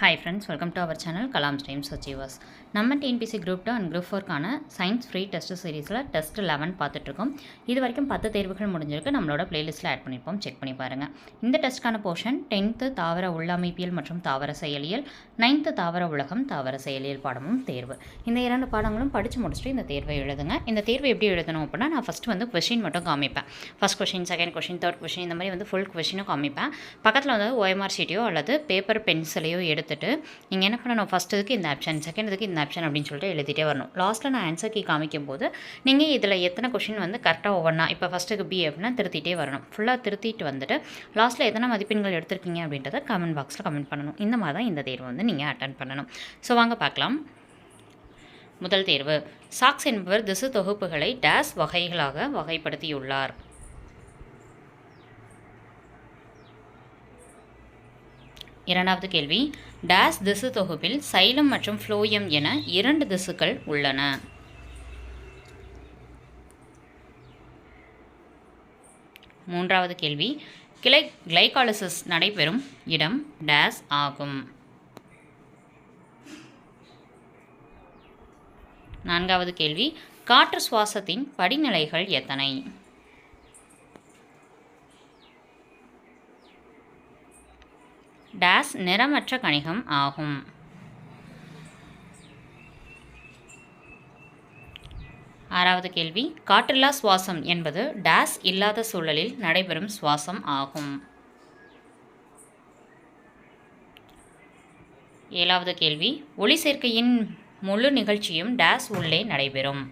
Hi friends welcome to our channel Kalam streams achievers நம்ம TNPSC group two and group ஃபோர்க்கான science free test சீரிஸில் test eleven பார்த்துட்ருக்கோம் இது வரைக்கும் பத்து தேர்வுகள் முடிஞ்சிருக்கு. நம்மளோட பிளேலிஸ்ட்டில் ஆட் பண்ணியிருப்போம் செக் பண்ணி பாருங்கள் இந்த டெஸ்ட்டுக்கான போர்ஷன் டென்த்து தாவர உள்ளமைப்பியல் மற்றும் தாவர செயலியல் நைன்த்து தாவர உலகம் தாவர செயலியல் பாடமும் தேர்வு. இந்த இரண்டு பாடங்களும் படித்து முடிச்சுட்டு இந்த தேர்வை எழுதுங்க. இந்த தேர்வை எப்படி எழுதணும் அப்படின்னா நான் ஃபஸ்ட்டு வந்து கொஷின் மட்டும் காமிப்பேன். First question second question third question இந்த மாதிரி வந்து ஃபுல் கொஷினும் காமிப்பேன். பக்கத்தில் வந்து ஓஎம்ஆர் ஷீட்டையோ அல்லது பேப்பர் பென்சிலையோ எடுத்து எடுத்துகிட்டு நீங்கள் என்ன பண்ணணும்? ஃபஸ்ட்டுக்கு இந்த ஆப்ஷன் செகண்டுக்கு இந்த ஆப்ஷன் அப்படின்னு சொல்லிட்டு எழுதிட்டே வரணும். லாஸ்ட்டில் நான் ஆன்சர் கீ காமிக்கும் போது நீங்கள் இதில் எத்தனை கொஷின் வந்து கரெக்டாக ஒவ்வொன்றா இப்போ ஃபஸ்ட்டுக்கு பி அப்படின்னா திருத்திட்டே வரணும். ஃபுல்லாக திருத்திட்டு வந்துட்டு லாஸ்ட்டில் எத்தனை மதிப்பெண்கள் எடுத்திருக்கீங்க அப்படின்றத கமெண்ட் பாக்ஸில் கமெண்ட் பண்ணணும். இந்த மாதிரி தான் இந்த தேர்வு வந்து நீங்கள் அட்டன் பண்ணணும். ஸோ வாங்க பார்க்கலாம். முதல் தேர்வு. சாக்ஸ் என்பவர் திசு தொகுப்புகளை டேஸ் வகைகளாக வகைப்படுத்தியுள்ளார். இரண்டாவது கேள்வி. டேஸ் திசு தொகுப்பில் சைலம் மற்றும் ஃப்ளோயம் என இரண்டு திசுக்கள் உள்ளன. மூன்றாவது கேள்வி. கிளை கிளைகாலிசிஸ் நடைபெறும் இடம் டேஸ் ஆகும். நான்காவது கேள்வி. காற்று சுவாசத்தின் படிநிலைகள் எத்தனை? டேஸ் நிறமற்ற கணிகம் ஆகும். ஆறாவது கேள்வி காற்றில்லா சுவாசம் என்பது டேஸ் இல்லாத சூழலில் நடைபெறும் சுவாசம் ஆகும். ஏழாவது கேள்வி ஒளி சேர்க்கையின் முழு நிகழ்ச்சியும் டேஸ் உள்ளே நடைபெறும்.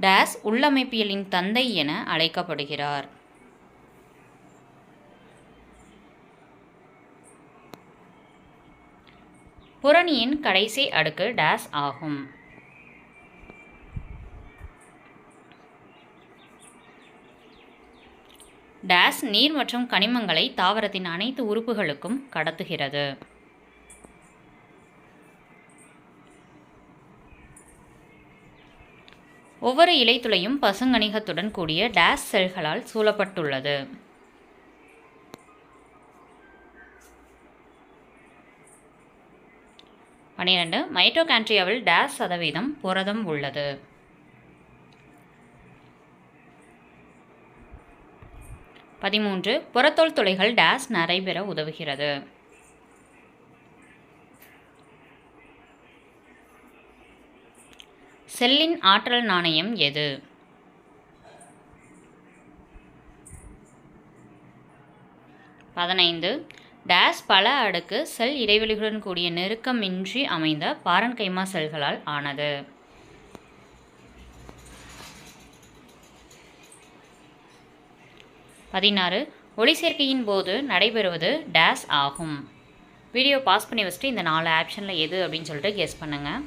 டேஸ் உள்ளமைப்பியலின் தந்தை என அழைக்கப்படுகிறார். புரணியின் கடைசி அடுக்கு டேஸ் ஆகும். டேஸ் நீர் மற்றும் கனிமங்களை தாவரத்தின் அனைத்து உறுப்புகளுக்கும் கடத்துகிறது. ஒவ்வொரு இலைத்துளையும் பசுங்கணிகத்துடன் கூடிய டேஸ் செல்களால் சூழப்பட்டுள்ளது. பனிரெண்டு மைட்டோகான்ட்ரியாவில் டேஸ் சதவீதம் புரதம் உள்ளது. பதிமூன்று புறத்தோல் துளைகள் டேஸ் நடைபெற உதவுகிறது. செல்லின் ஆற்றல் நாணயம் எது? பதினைந்து. டேஸ் பல அடுக்கு செல் இடைவெளிகளுடன் கூடிய நெருக்கமின்றி அமைந்த பாரன்கைமா செல்களால் ஆனது. பதினாறு. ஒளி சேர்க்கையின் போது நடைபெறுவது டேஸ் ஆகும். வீடியோ பாஸ் பண்ணி வச்சுட்டு இந்த நாலு ஆப்ஷனில் எது அப்படின்னு சொல்லிட்டு கெஸ் பண்ணுங்கள்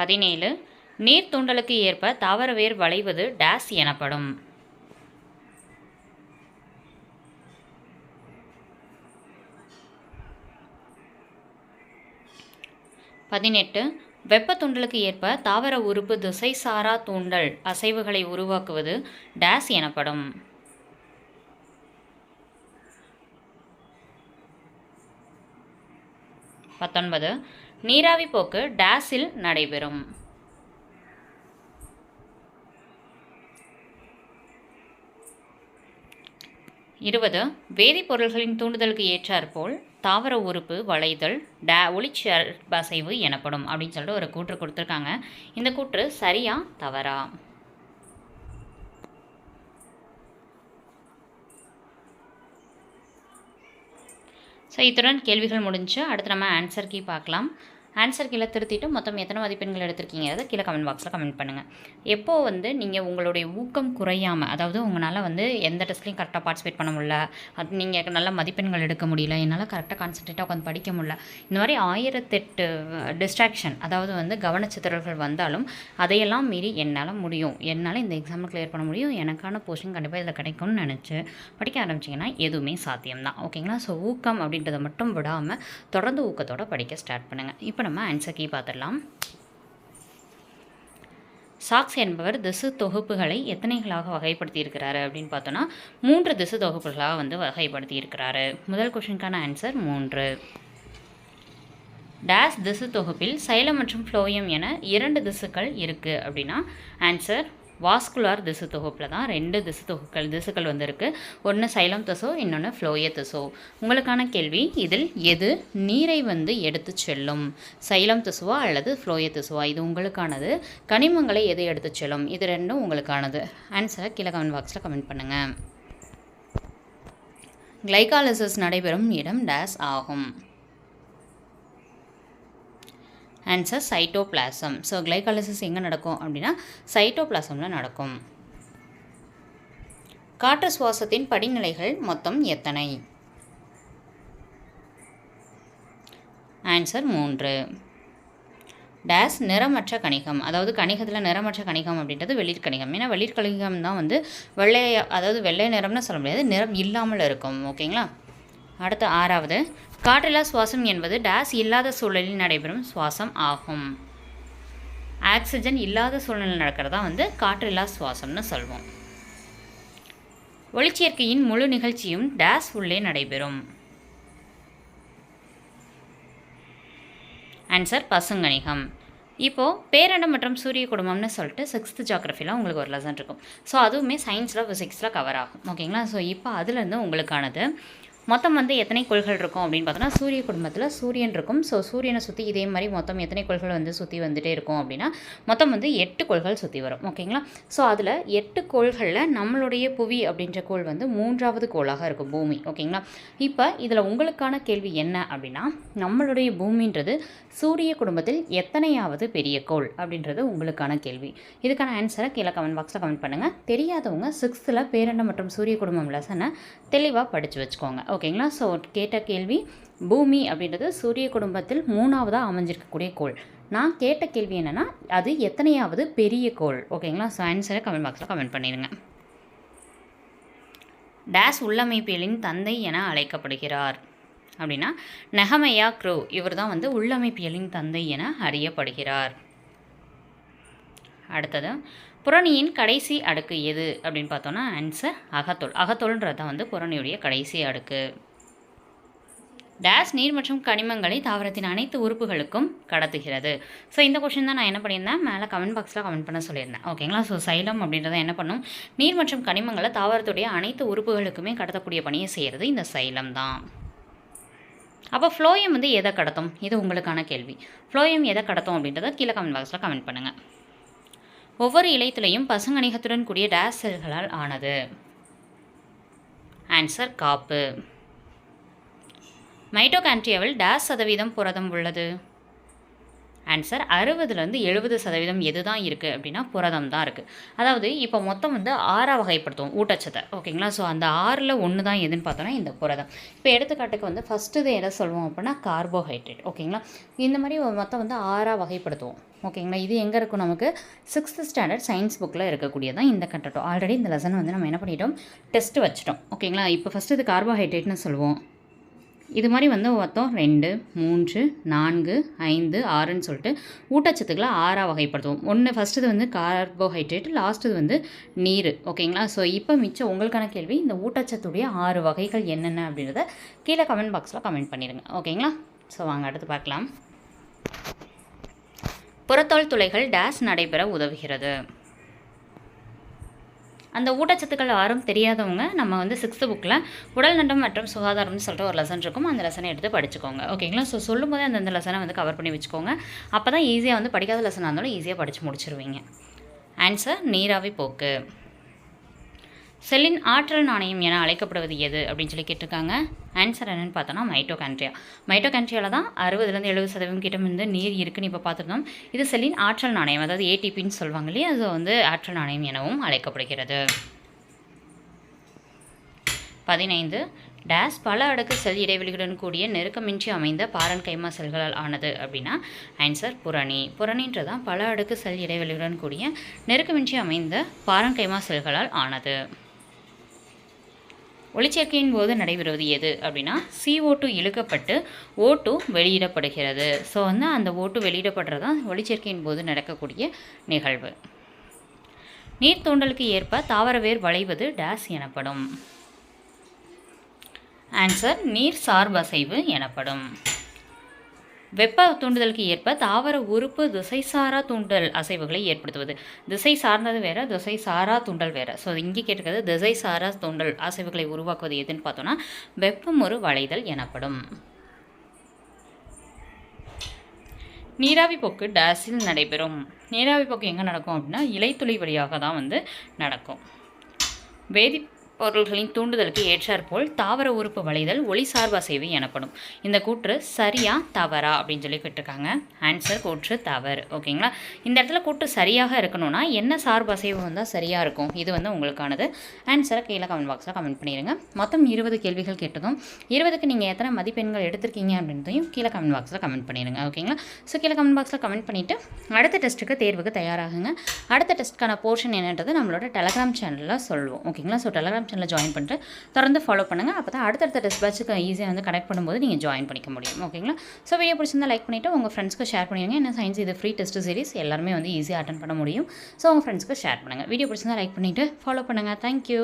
பதினேழு நீர் தூண்டலுக்கு ஏற்ப தாவர வேர் வளைவது டேஸ் எனப்படும். பதினெட்டு வெப்ப தூண்டலுக்கு ஏற்ப தாவர உறுப்பு திசை சாரா தூண்டல் அசைவுகளை உருவாக்குவது டேஸ் எனப்படும். பத்தொன்பது நீராவி போக்கு டேஸில் நடைபெறும். இருபது வேதிப்பொருள்களின் தூண்டுதலுக்கு ஏற்றாற்போல் தாவர உறுப்பு வளைதல் டே ஒளிச்சர்பசைவு எனப்படும் அப்படின்னு சொல்லிட்டு ஒரு கூற்று கொடுத்துருக்காங்க. இந்த கூற்று சரியா தவறா? ஸோ இத்துடன் கேள்விகள் முடிஞ்சு அடுத்து நம்ம ஆன்சர் கீ பார்க்கலாம். ஆன்சர் கீழே திருத்திட்டு மொத்தம் எத்தனை மதிப்பெண்கள் எடுத்திருக்கீங்கிறத கீழே கமெண்ட் பாக்ஸில் கமெண்ட் பண்ணுங்கள் எப்போது வந்து நீங்கள் உங்களுடைய ஊக்கம் குறையாமல் அதாவது உங்களால் வந்து எந்த டெஸ்ட்லையும் கரெக்டாக பார்ட்டிசிபேட் பண்ண முடியல அது நீங்கள் நல்ல மதிப்பெண்கள் எடுக்க முடியல என்னால் கரெக்டாக கான்சன்ட்ரேட்டாக உட்காந்து படிக்க முடியல இந்த மாதிரி ஆயிரத்தெட்டு டிஸ்ட்ராக்ஷன் அதாவது வந்து கவனச்சிதறல்கள் வந்தாலும் அதையெல்லாம் மீறி என்னால் முடியும் என்னால் இந்த எக்ஸாமில் கிளியர் பண்ண முடியும் எனக்கான போஸ்டிங் கண்டிப்பாக இதில் கிடைக்கும்னு நினச்சி படிக்க ஆரம்பிச்சிங்கன்னா எதுவுமே சாத்தியம்தான். ஓகேங்களா ஸோ ஊக்கம் அப்படின்றத மட்டும் விடாமல் தொடர்ந்து ஊக்கத்தோட படிக்க ஸ்டார்ட் பண்ணுங்கள் இப்போ நம்ம ஆன்சர் கீ பார்த்துடலாம் சாக்ஸ் என்பவர் திசு தொகுப்புகளை எத்தனைகளாக வகைப்படுத்தியிருக்கிறாரு அப்படின்னு பார்த்தோன்னா மூன்று திசு தொகுப்புகளாக வந்து வகைப்படுத்தியிருக்கிறாரு. முதல் கொஷினுக்கான ஆன்சர் மூன்று. டேஸ் திசு தொகுப்பில் சைலம் மற்றும் ஃப்ளோயம் என இரண்டு திசுக்கள் இருக்குது அப்படின்னா ஆன்சர் வாஸ்குலார் திசு தொகுப்பில் தான் ரெண்டு திசு தொகுக்கள் திசுக்கள் வந்திருக்கு. ஒன்று சைலம் திசோ இன்னொன்று ஃப்ளோய திசோ. உங்களுக்கான கேள்வி இதில் எது நீரை வந்து எடுத்து செல்லும்? சைலம் திசுவா அல்லது ஃப்ளோய திசுவா? இது உங்களுக்கானது. கனிமங்களை எது எடுத்து செல்லும்? இது ரெண்டும் உங்களுக்கானது. ஆன்சரை கீழே கமெண்ட் பாக்ஸில் கமெண்ட் பண்ணுங்கள் கிளைகாலிசிஸ் நடைபெறும் இடம் டேஸ் ஆகும். ஆன்சர் சைட்டோபிளாசம் ஸோ கிளைகாலிசிஸ் எங்கே நடக்கும் அப்படின்னா சைட்டோபிளாசமில் நடக்கும். காற்று சுவாசத்தின் படிநிலைகள் மொத்தம் எத்தனை? ஆன்சர் மூன்று. டேஸ் நிறமற்ற கணிகம். அதாவது கணிகத்தில் நிறமற்ற கணிகம் அப்படின்றது வெளிர் கணிகம். ஏன்னா வெளிர் கணிகம் தான் வந்து வெள்ளை அதாவது வெள்ளை நிறம்னு சொல்ல முடியாது நிறம் இல்லாமல் இருக்கும். ஓகேங்களா அடுத்து ஆறாவது. காற்றில்லா சுவாசம் என்பது டேஸ் இல்லாத சூழலில் நடைபெறும் சுவாசம் ஆகும். ஆக்சிஜன் இல்லாத சூழலில் நடக்கிறதா வந்து காற்றில்லா சுவாசம்னு சொல்வோம். ஒளிச்சேர்க்கையின் முழு நிகழ்ச்சியும் டேஸ் உள்ளே நடைபெறும். ஆன்சர் பசுங்கணிகம். இப்போது பேரண்டம் மற்றும் சூரிய குடும்பம்னு சொல்லிட்டு சிக்ஸ்த்து ஜாகிரஃபியில் உங்களுக்கு ஒரு லெசன் இருக்கும். ஸோ அதுவுமே சயின்ஸில் ஃபிசிக்ஸில் கவர் ஆகும். ஓகேங்களா ஸோ இப்போ அதுலேருந்து உங்களுக்கானது மொத்தம் வந்து எத்தனை கோள்கள் இருக்கும் அப்படின்னு பார்த்தோன்னா சூரிய குடும்பத்தில் சூரியன் இருக்கும். ஸோ சூரியனை சுற்றி இதே மாதிரி மொத்தம் எத்தனை கோள்கள் வந்து சுற்றி வந்துகிட்டே இருக்கும் அப்படின்னா மொத்தம் வந்து எட்டு கோள்கள் சுற்றி வரும். ஓகேங்களா ஸோ அதில் எட்டு கோள்களில் நம்மளுடைய புவி அப்படின்ற கோள் வந்து மூன்றாவது கோளாக இருக்கும் பூமி. ஓகேங்களா இப்போ இதில் உங்களுக்கான கேள்வி என்ன அப்படின்னா நம்மளுடைய பூமின்றது சூரிய குடும்பத்தில் எத்தனையாவது பெரிய கோள் அப்படின்றது உங்களுக்கான கேள்வி. இதுக்கான ஆன்சரை கீழே கமெண்ட் பாக்ஸில் கமெண்ட் பண்ணுங்கள் தெரியாதவங்க சிக்ஸ்த்தில் பேரண்டம் மற்றும் சூரிய குடும்பம் லெசனை தெளிவாக படித்து வச்சுக்கோங்க. ஓகே ஓகேங்களா? ஸோ கேட்ட கேள்வி பூமி அப்படின்றது சூரிய குடும்பத்தில் மூணாவதாக அமைஞ்சிருக்கக்கூடிய கோள். நான் கேட்ட கேள்வி என்னென்னா அது எத்தனையாவது பெரிய கோள்? ஓகேங்களா? ஸோ ஆன்சரை கமெண்ட் பாக்ஸில் கமெண்ட் பண்ணிடுங்க. டேஸ் உள்ளமைப்பியலின் தந்தை என அழைக்கப்படுகிறார். அப்படின்னா நெஹமையா க்ரோ இவர் தான் வந்து உள்ளமைப்பியலின் தந்தை என அறியப்படுகிறார். அடுத்தது புரணியின் கடைசி அடுக்கு எது அப்படின்னு பார்த்தோன்னா ஆன்சர் அகத்தோல். அகத்தோல்ன்றது தான் வந்து புரணியுடைய கடைசி அடுக்கு. டேஸ் நீர் மற்றும் கனிமங்களை தாவரத்தின் அனைத்து உறுப்புகளுக்கும் கடத்துகிறது. ஸோ இந்த கொஷின் தான் நான் என்ன பண்ணியிருந்தேன்? மேலே கமெண்ட் பாக்ஸில் கமெண்ட் பண்ண சொல்லியிருந்தேன். ஓகேங்களா ஸோ சைலம் அப்படின்றத என்ன பண்ணும்? நீர் மற்றும் கனிமங்களை தாவரத்துடைய அனைத்து உறுப்புகளுக்குமே கடத்தக்கூடிய பணியை செய்கிறது இந்த சைலம் தான். அப்போ ஃப்ளோயம் வந்து எதை கடத்தும்? இது உங்களுக்கான கேள்வி. ஃப்ளோயம் எதை கடத்தும் அப்படின்றத கீழே கமெண்ட் பாக்ஸில் கமெண்ட் பண்ணுங்கள் ஒவ்வொரு இலைத்துளையும் பசுங்கணிகத்துடன் கூடிய டேஸ் செல்களால் ஆனது. ஆன்சர் காப்பு. மைட்டோகான்ட்ரியாவில் டேஸ் சதவீதம் புரதம் உள்ளது. ஆன்சர் அறுபதுலேருந்து எழுபது சதவீதம் எது தான் இருக்குது அப்படின்னா புரதம் தான் இருக்குது அதாவது இப்போ மொத்தம் வந்து ஆறாக வகைப்படுத்துவோம் ஊட்டச்சத்தை. ஓகேங்களா? ஸோ அந்த ஆறில் ஒன்று தான் எதுன்னு பார்த்தோன்னா இந்த புரதம். இப்போ எடுத்துக்காட்டுக்கு வந்து ஃபஸ்ட்டு இது எதை சொல்லுவோம் அப்படின்னா கார்போஹைட்ரேட் ஓகேங்களா? இந்த மாதிரி மொத்தம் வந்து ஆறாக வகைப்படுத்துவோம். ஓகேங்களா? இது எங்கே இருக்கும் நமக்கு? சிக்ஸ்த் ஸ்டாண்டர்ட் சயின்ஸ் புக்கில் இருக்கக்கூடியதான் இந்த கண்டட்டும் ஆல்ரெடி இந்த லெசன் வந்து நம்ம என்ன பண்ணிட்டோம்? டெஸ்ட் வச்சிட்டோம். ஓகேங்களா? இப்போ ஃபஸ்ட்டு இது கார்போஹைட்ரேட்னு சொல்லுவோம். இது மாதிரி வந்து மொத்தம் ரெண்டு மூன்று நான்கு ஐந்து ஆறுன்னு சொல்லிட்டு ஊட்டச்சத்துக்களை ஆறாக வகைப்படுத்துவோம். ஒன்று ஃபஸ்ட்டு வந்து கார்போஹைட்ரேட் லாஸ்ட்டு வந்து நீர். ஓகேங்களா ஸோ இப்போ மிச்சம் உங்களுக்கான கேள்வி இந்த ஊட்டச்சத்துடைய ஆறு வகைகள் என்னென்ன அப்படின்றத கீழே கமெண்ட் பாக்ஸில் கமெண்ட் பண்ணிடுங்க. ஓகேங்களா ஸோ வாங்க அடுத்து பார்க்கலாம். புறத்தோல் துளைகள் டேஸ் நடைபெற உதவுகிறது. அந்த ஊட்டச்சத்துக்கள் யாரும் தெரியாதவங்க நம்ம வந்து சிக்ஸ்த்து புக்கில் உடல் நண்டம் மற்றும் சுகாதாரம்னு சொல்லிட்டு ஒரு லெசன் இருக்கும். அந்த லெசனை எடுத்து படிச்சுக்கோங்க. ஓகேங்களா ஸோ சொல்லும்போது அந்தந்த லெசனை வந்து கவர் பண்ணி வச்சுக்கோங்க. அப்போ தான் ஈஸியாக வந்து படிக்காத லெசனாக இருந்தாலும் ஈஸியாக படித்து முடிச்சிருவீங்க. ஆன்சர் நீராவி போக்கு. செல்லின் ஆற்றல் நாணயம் என அழைக்கப்படுவது எது அப்படின்னு சொல்லி கேட்டிருக்காங்க. ஆன்சர் என்னென்னு பார்த்தோன்னா மைட்டோகான்ட்ரியா மைட்டோகான்ட்ரியாவில் தான் அறுபதுலேருந்து எழுபது சதவீதம் கிட்ட வந்து நீர் இருக்குன்னு இப்போ பார்த்துருந்தோம். இது செல்லின் ஆற்றல் நாணயம் அதாவது ஏடிபின்னு சொல்லுவாங்க இல்லையா? அது வந்து ஆற்றல் நாணயம் எனவும் அழைக்கப்படுகிறது. பதினைந்து. டேஸ் பல அடுக்கு செல் இடைவெளிகளுடன் கூடிய நெருக்கமின்றி அமைந்த பாரன் கைமா செல்களால் ஆனது அப்படின்னா ஆன்சர் புரணி புரணின்றதான் பல அடுக்கு செல் இடைவெளிகளுடன் கூடிய நெருக்கமின்றி அமைந்த பாரன் கைமா செல்களால் ஆனது. ஒளிச்சேர்க்கையின் போது நடைபெறுவது எது அப்படின்னா சிஓ டூ இழுக்கப்பட்டு ஓ டூ வெளியிடப்படுகிறது. ஸோ வந்து அந்த ஓட்டு வெளியிடப்படுறது தான் ஒளிச்சேர்க்கையின் போது நடக்கக்கூடிய நிகழ்வு. நீர் தூண்டலுக்கு ஏற்ப தாவர வேர் வளைவது டேஸ் எனப்படும். ஆன்சர் நீர் சார்பசைவு எனப்படும். வெப்ப தூண்டுதலுக்கு ஏற்ப தாவர உறுப்பு திசைசாரா தூண்டல் அசைவுகளை ஏற்படுத்துவது. திசை சார்ந்தது வேற திசை சாரா தூண்டல் வேற. ஸோ இங்கே கேட்டுக்கிறது திசை சாரா தூண்டல் அசைவுகளை உருவாக்குவது எதுன்னு பார்த்தோன்னா வெப்பம் ஒரு வளைதல் எனப்படும். நீராவி போக்கு டேஸில் நடைபெறும். நீராவி போக்கு எங்கே நடக்கும் அப்படின்னா இலைத்துளி வழியாக தான் வந்து நடக்கும். வேதி பொருள்களின் தூண்டுதலுக்கு ஏற்றாற்போல் தாவர உறுப்பு வளைதல் ஒளி சார்பு அசைவு எனப்படும். இந்த கூற்று சரியா தவறா அப்படின்னு சொல்லி கேட்டிருக்காங்க. ஆன்சர் கூற்று தவறு. ஓகேங்களா இந்த இடத்துல கூற்று சரியாக இருக்கணும்னா என்ன சார்பு அசைவு வந்தால் சரியாக இருக்கும்? இது வந்து உங்களுக்கானது. ஆன்சரை கீழே கமெண்ட் பாக்ஸில் கமெண்ட் பண்ணிடுங்க மொத்தம் இருபது கேள்விகள் கேட்டதும் இருபதுக்கு நீங்கள் எத்தனை மதிப்பெண்கள் எடுத்திருக்கீங்க அப்படின்றதையும் கீழே கமெண்ட் பாக்ஸில் கமெண்ட் பண்ணிடுங்க ஓகேங்களா ஸோ கீழே கமெண்ட் பாக்ஸில் கமெண்ட் பண்ணிவிட்டு அடுத்த டெஸ்ட்டுக்கு தேர்வுக்கு தயாராகுங்க. அடுத்த டெஸ்ட்டுக்கான போர்ஷன் என்னன்றது நம்மளோட டெலகிராம் சேனலில் சொல்லுவோம் ஓகேங்களா ஸோ டெலகிராம் சேனலில் ஜாயின் பண்ணிட்டு தொடர்ந்து ஃபாலோ பண்ணுங்கள் அப்போ தான் அடுத்தடுத்த டெஸ்ட் ஈஸியாக வந்து கனெக்ட் பண்ணும்போது நீங்கள் ஜாயின் பண்ணிக்க முடியும். ஓகேங்களா ஸோ வீடியோ பிடிச்சிருந்தால் லைக் பண்ணிவிட்டு உங்கள் ஃப்ரெண்ட்ஸ்க்கு ஷேர் பண்ணிடுங்க. என்ன சயின்ஸ் இது ஃப்ரீ டெஸ்ட் சீரிஸ் எல்லாருமே வந்து ஈஸியாக அட்டன் பண்ண முடியும். ஸோ உங்கள் ஃப்ரெண்ட்ஸ்க்கு ஷேர் பண்ணுங்கள் வீடியோ பிடிச்சிருந்தா லைக் பண்ணிவிட்டு ஃபாலோ பண்ணுங்கள் தேங்க்யூ